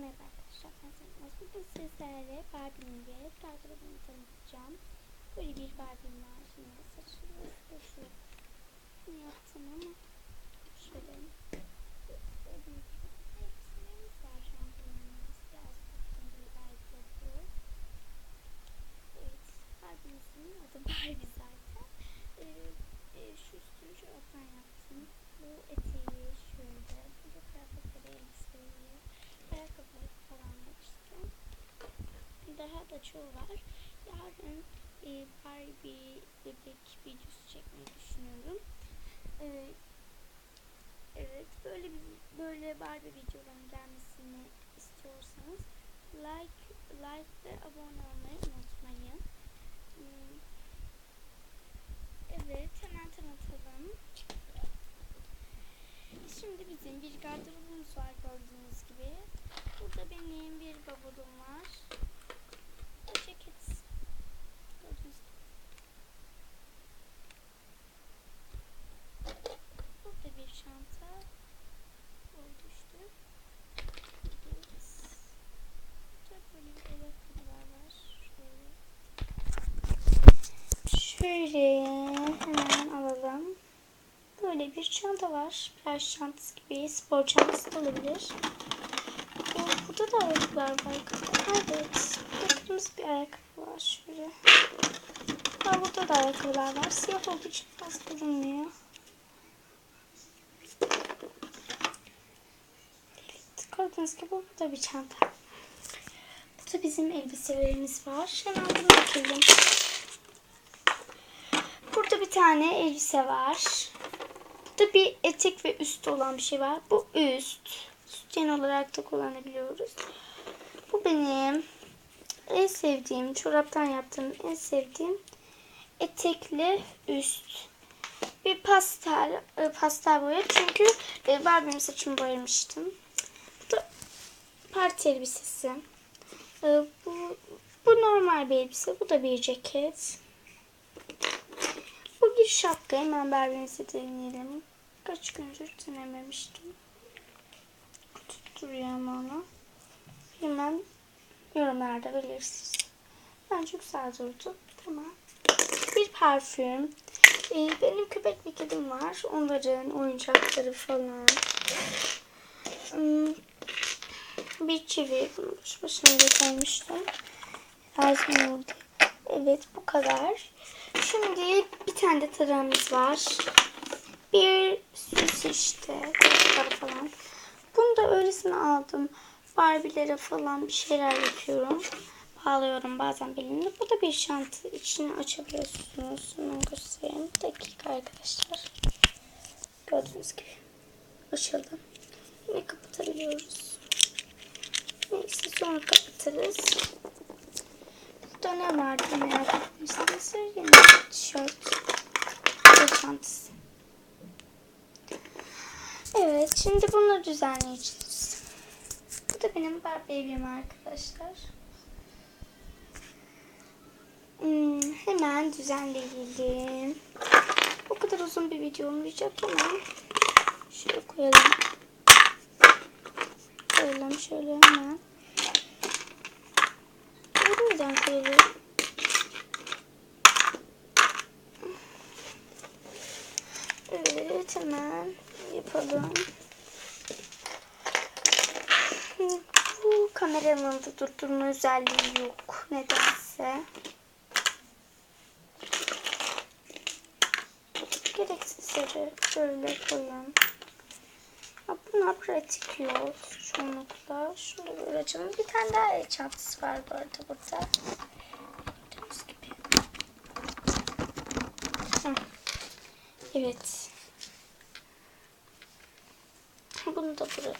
merhaba arkadaşlar ben Selim Bugün sizlere Barbie'nin bir gardırobunu tanıtacağım. Böyle bir Barbie'm var. Şimdi saçını ne yaptım ama şöyle göstereyim. Elbiselerimiz var. Şampuanımız biraz tuttum bir Barbie bu. Evet Barbie'mizin adı Barbie zaten. Ee, e, şu üstünü şu alttan yaptım. Bu eteği şöyle. Bu da kıyafetleri elbiseleri ayakkabıları falan var işte. Çoğu var. Yarın e, Barbie bebek videosu çekmeyi düşünüyorum. E, evet böyle bir böyle Barbie videoların gelmesini istiyorsanız like like ve abone olmayı unutmayın. Hmm, Evet hemen tanıtalım. Şimdi bizim bir gardırobumuz var gördüğünüz gibi. Burada benim bir bavulum var. Bu ceket. Gördüğünüz gibi. Burada bir çanta. O düştü. Evet. Burada böyle bir ayakkabılar var. Şöyle. Hemen alalım. Böyle bir çanta var. Plaj çantası gibi. Spor çantası da olabilir. Burada da ayakkabılar var. Evet. Burada kırmızı bir ayakkabı var. Şöyle. Burada da ayakkabılar var. Siyah olduğu için fazla durmuyor. Evet. Gördüğünüz gibi burada bir çanta. Burada bizim elbiselerimiz var. Hemen bunu bakalım. Burada bir tane elbise var. Burada bir etek ve üst olan bir şey var. Bu üst. Sütyen olarak da kullanabiliyoruz. Bu benim en sevdiğim, çoraptan yaptığım en sevdiğim etekli üst. Bir pastel, e, pastel boya. Çünkü e, Barbie'nin saçımı boyamıştım. Parti elbisesi. E, bu, bu normal bir elbise. Bu da bir ceket. Bu bir şapka. Hemen Barbie'mizi deneyelim. Kaç gündür denememiştim. Tutturuyor ama onu. Hemen yorumlarda belirsiz. Bence güzel durdu. Tamam. Bir parfüm. Ee, benim köpek ve kedim var. Onların oyuncakları falan. Hmm, bir çivi. Bunu boş koymuştum. Lazım oldu. Evet bu kadar. Şimdi bir de de tarağımız var. Bir süs işte. Falan. Bunu da öylesine aldım. Barbie'lere falan bir şeyler yapıyorum. Bağlıyorum bazen belimle. Bu da bir şantı. İçini açabiliyorsunuz. Hemen göstereyim. Bir dakika arkadaşlar. Gördüğünüz gibi. Açıldı. Yine kapatabiliyoruz. Neyse sonra kapatırız. Burada ne vardı merak etmişsiniz. Yine tişört ve çantası. Evet şimdi bunu düzenleyeceğiz. Bu da benim Barbie evim arkadaşlar. Hmm, hemen düzenleyelim. O kadar uzun bir video olmayacak ama şöyle koyalım. Şöyle hemen. Neden koyalım? Evet hemen yapalım. Bu kameranın da durdurma özelliği yok nedense. Gereksizleri böyle koyun. Bunlar pratik yol çoğunlukla. Şunu böyle açalım. Bir tane daha el çantası var bu arada burada. Gördüğünüz gibi. Evet. Bunu da buraya koyalım.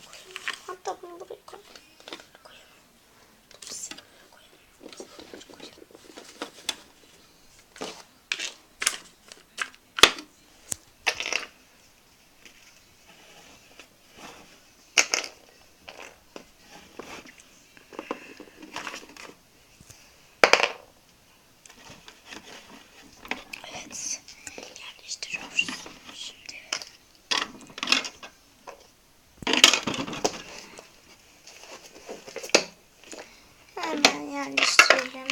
Hatta bunu buraya koyalım. Buraya koyalım. Bunu size buraya koyalım. Size buraya koyalım. Evet. Yerleştiriyoruz. Şimdi. yerleştirelim.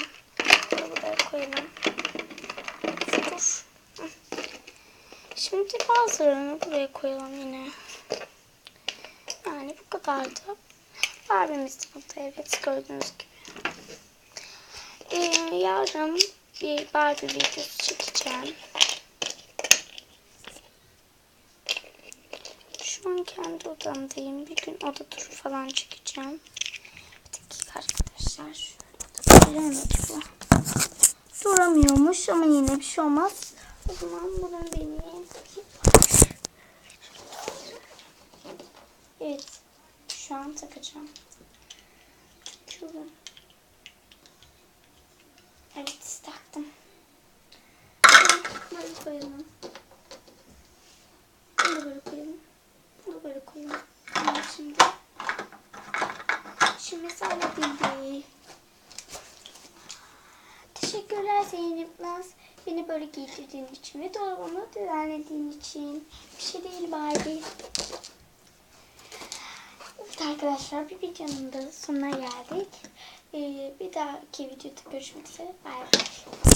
Bunu buraya koyalım. Dur. Hı. Bazılarını buraya koyalım yine. Yani bu kadardı. Barbie'miz de burada evet gördüğünüz gibi. Ee, yarın bir Barbie videosu çekeceğim. Şu an kendi odamdayım. Bir gün oda turu falan çekeceğim. Bir dakika arkadaşlar. Şöyle duramıyor. Duramıyormuş ama yine bir şey olmaz. O zaman bunun benim. Evet. Şu an takacağım. Takıyorum. Evet taktım. Böyle koyalım. Bunu böyle koyalım. Bunu böyle koyalım. Tamam şimdi. Şimdi halledildi. Teşekkürler Zeynep Naz. Beni böyle giydirdiğin için ve dolabımı düzenlediğin için. Bir şey değil Barbie. Evet arkadaşlar bir videonun da sonuna geldik. Ee, bir dahaki videoda görüşmek üzere. Bay bay.